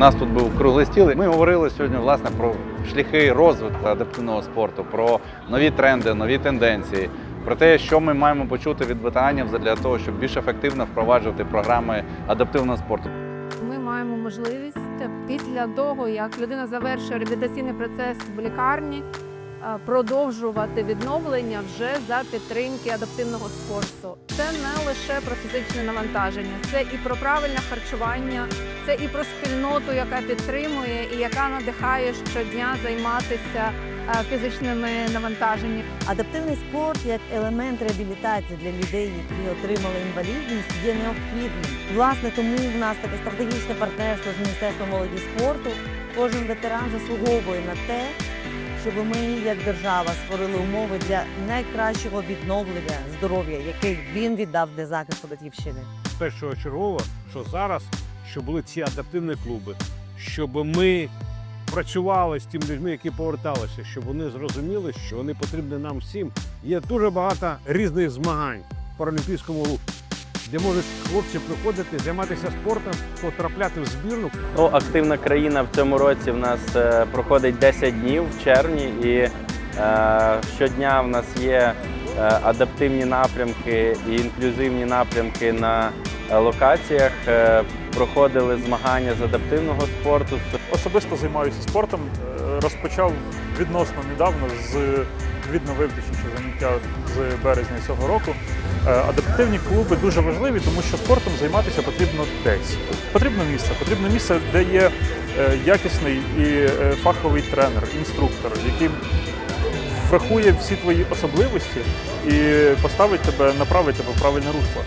нас тут був круглий стіл. Ми говорили сьогодні власне про шляхи розвитку адаптивного спорту, про нові тренди, нові тенденції, про те, що ми маємо почути від ветеранів для того, щоб більш ефективно впроваджувати програми адаптивного спорту. Ми маємо можливість після того, як людина завершує реабілітаційний процес в лікарні, продовжувати відновлення вже за підтримки адаптивного спорту. Це не лише про фізичне навантаження, це і про правильне харчування, це і про спільноту, яка підтримує і яка надихає щодня займатися е, фізичними навантаженнями. Адаптивний спорт як елемент реабілітації для людей, які отримали інвалідність, є необхідним. Власне, тому в нас таке стратегічне партнерство з Міністерством молоді спорту. Кожен ветеран заслуговує на те, щоб ми, як держава, створили умови для найкращого відновлення здоров'я, який він віддав для захисту батьківщини. першочергово, що зараз, щоб були ці адаптивні клуби, щоб ми працювали з тими людьми, які поверталися, щоб вони зрозуміли, що вони потрібні нам всім. Є дуже багато різних змагань в паралімпійському руху, де можуть хлопці приходити, займатися спортом, потрапляти в збірну. Ну, активна країна в цьому році в нас е, проходить 10 днів в червні, і е, щодня в нас є е, адаптивні напрямки і інклюзивні напрямки на е, локаціях. Е, проходили змагання з адаптивного спорту. Особисто займаюся спортом. Розпочав відносно недавно з відновив точніше заняття з березня цього року. Е, Адаптивні клуби дуже важливі, тому що спортом займатися потрібно десь. Потрібно місце, потрібно місце, де є е, якісний і е, фаховий тренер, інструктор, який врахує всі твої особливості і поставить тебе, направить тебе в правильне русло.